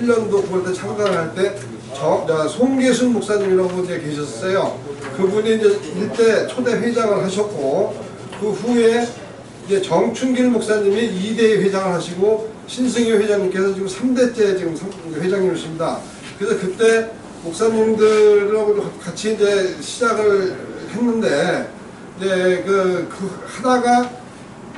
2011년도 9월 때 창단을 할때 송계순 목사님이라고 이제 계셨어요. 그분이 이제 일대 초대 회장을 하셨고 그 후에 이제 정춘길 목사님이 2대 회장을 하시고 신승희 회장님께서 지금 3대째 지금 상- 회장님이십니다. 그래서 그때 목사님들하고 같이 이제 시작을 했는데 이제 그, 그 하다가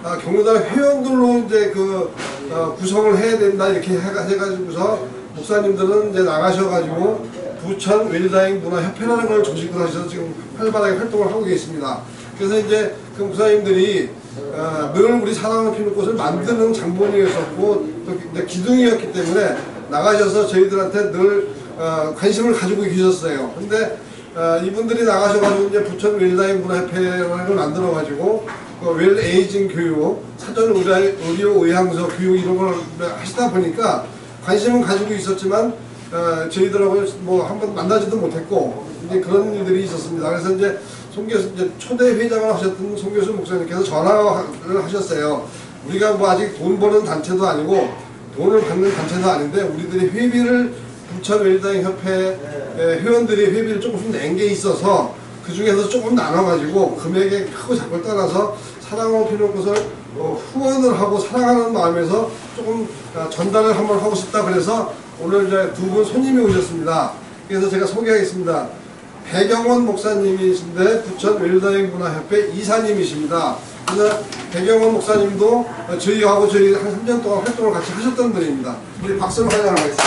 아, 경로당 회원들로 이제 그 어, 구성을 해야 된다 이렇게 해가, 해가지고서 목사님들은 이제 나가셔가지고 부천 웰다잉 문화협회라는 걸 조직을 하셔서 지금 활발하게 활동을 하고 계십니다. 그래서 이제 그 목사님들이 어, 늘 우리 사랑을 피는 꽃을 만드는 장본이었었고 또 기둥이었기 때문에 나가셔서 저희들한테 늘 어, 관심을 가지고 계셨어요. 근데 어, 이분들이 나가셔가지고 이제 부천 웰다잉 문화협회라는 걸 만들어가지고 그 웰 에이징 교육, 사전 의료, 의향서 교육 이런 걸 하시다 보니까 관심은 가지고 있었지만 어, 저희들하고 뭐 한 번 만나지도 못했고 이제 그런 일들이 있었습니다. 그래서 이제 송 교수 이제 초대 회장을 하셨던 송 교수 목사님께서 전화를 하셨어요. 우리가 뭐 아직 돈 버는 단체도 아니고 돈을 받는 단체도 아닌데 우리들이 회비를 부천 웰다잉 협회 에, 회원들이 회비를 조금씩 낸 게 있어서 그 중에서 조금 나눠가지고 금액의 크고 작을 따라서 사랑하고 피는 것을 어, 후원을 하고 사랑하는 마음에서 조금 어, 전달을 한번 하고 싶다 그래서 오늘 이제 두 분 손님이 오셨습니다. 그래서 제가 소개하겠습니다. 배경원 목사님이신데 부천 웰다잉 문화협회 이사님이십니다. 그래서 배경원 목사님도 어, 저희하고 저희 한 3년 동안 활동을 같이 하셨던 분입니다. 우리 박수로 환영하겠습니다.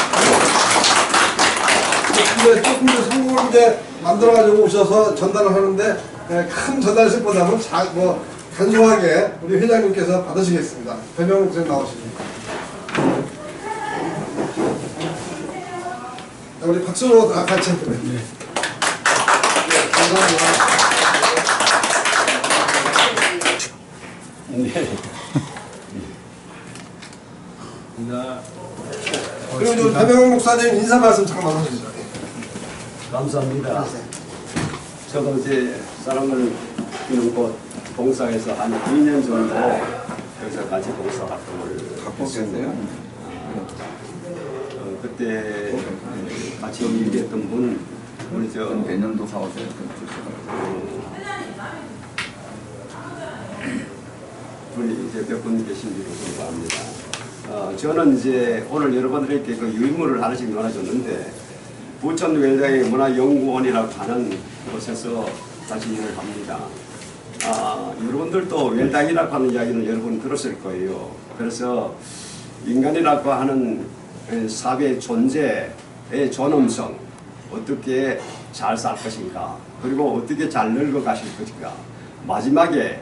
근데 조금 더 성공을 이제 만들어가지고 오셔서 전달을 하는데 예, 큰 전달식보다는 자, 뭐 간소하게 우리 회장님께서 받으시겠습니다. 배명 목사님 나오십니다. 자, 우리 박수로 다 같이 한번 네. 네, 감사합니다. 네. 그리고 좀 배명 목사님 인사 말씀 잠깐만 하시죠. 예. 감사합니다. 저도 이제 사람을 피는 곳 봉사에서 한 2년 정도 여기서 같이 봉사 활동을 바꿨겠네요. 어, 그때 같이 일했던 분 우리 저 내년도 사오셔야 분이 이제 몇 분 계신지로 궁금합니다. 어, 저는 이제 오늘 여러분들에게 그 유인물을 하나씩 나눠줬는데 부천 웰다의 문화연구원이라고 하는 곳에서 다시 일을 합니다. 아, 여러분들도 웰당이라고 하는 이야기는 여러분 들었을 거예요. 그래서 인간이라고 하는 그 사회의 존재의 존엄성 어떻게 잘 살 것인가 그리고 어떻게 잘 늙어 가실 것인가 마지막에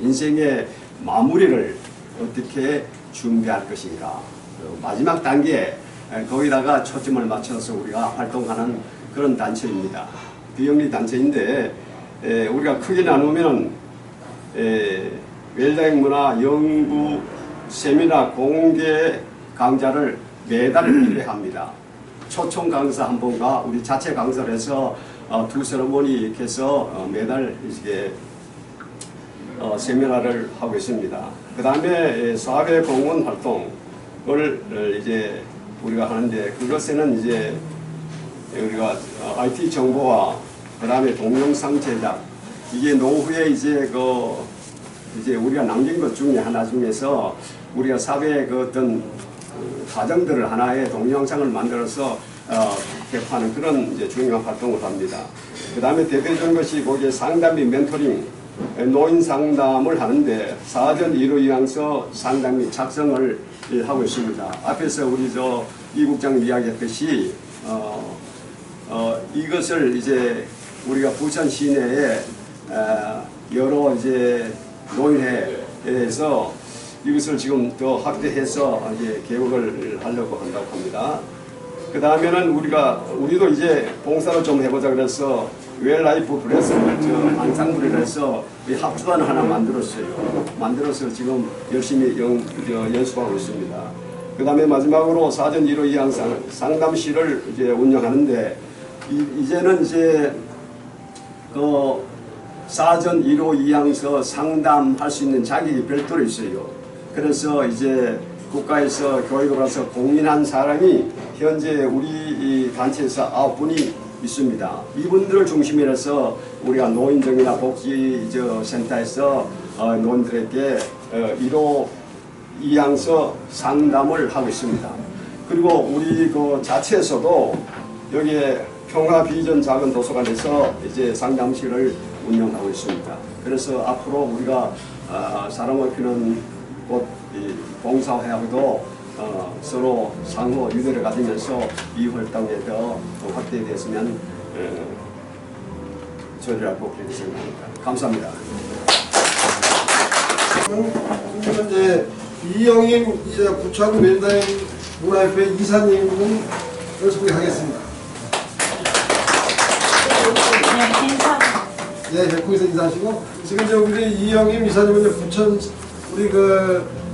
인생의 마무리를 어떻게 준비할 것인가 그 마지막 단계에 거기다가 초점을 맞춰서 우리가 활동하는 그런 단체입니다. 비영리 단체인데 에, 우리가 크게 나누면 에, 웰다잉 문화 연구 세미나 공개 강좌를 매달 1회 합니다. 초청 강사 한 번과 우리 자체 강사를 해서 어, 두 세레모니 이렇게 해서 어, 매달 이게 어, 세미나를 하고 있습니다. 그 다음에 사회 공헌 활동을 어, 이제 우리가 하는데 그것에는 이제 우리가 어, IT 정보와 그 다음에 동영상 제작 이게 노후에 이제 그 이제 우리가 남긴 것 중에 하나 중에서 우리가 사회의 그 어떤 그 가정들을 하나의 동영상을 만들어서 어, 개파하는 그런 이제 중요한 활동을 합니다. 그 다음에 대표적인 것이 거기에 상담 및 멘토링 노인 상담을 하는데 사전 이루 이양서 상담 및 작성을 예, 하고 있습니다. 앞에서 우리 저 이 국장 이야기했듯이 어, 어, 이것을 이제 우리가 부천 시내에 어, 여러 이제 노인회에서 이것을 지금 더 확대해서 이제 개혁을 하려고 한다고 합니다. 그 다음에는 우리가 우리도 이제 봉사를 좀 해보자 그래서 웰라이프 브레스를 저 안상물을 해서 이 합주단 하나 만들었어요. 만들어서 지금 열심히 연, 저, 연습하고 있습니다. 그 다음에 마지막으로 사전 1호 이항상 상담실을 이제 운영하는데 이, 이제는 이제 그 사전 1호 이항서 상담할 수 있는 자격이 별도로 있어요. 그래서 이제 국가에서 교육을 해서 공인한 사람이 현재 우리 이 단체에서 아홉 분이 있습니다. 이분들을 중심으로 해서 우리가 노인정이나 복지 저 센터에서 어, 노인들에게 어, 1호 이양서 상담을 하고 있습니다. 그리고 우리 그 자체에서도 여기에 평화 비전 작은 도서관에서 이제 상담실을 운영하고 있습니다. 그래서 앞으로 우리가 아, 사랑을 피는 곳 이, 봉사회하고도 어, 서로 상호 유대를 가지면서 이 활동에 더 확대됐으면 어, 저희라고 그렇게 생각합니다. 감사합니다. 지금 이제 이영임 이제 부천 웰다잉 문화협회 이사님을 소개하겠습니다. 네. 예, 네, 거기서 인사하시고 지금 이제 우리 이영임 이사님은 이제 부천 우리 그 어,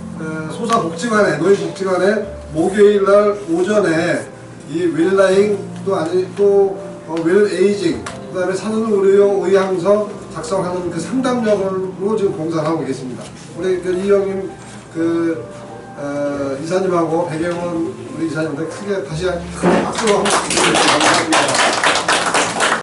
소사 복지관에 노인 복지관에 목요일 날 오전에 이 웰라잉 또 아니 또 어, 웰에이징 그다음에 산후 의료 의향서 작성하는 그 상담역으로 지금 봉사를 하고 계십니다. 우리 그 이영임 그 어, 이사님하고 백영원 우리 이사님한테 크게 다시 큰 박수로 한번 부탁드립니다.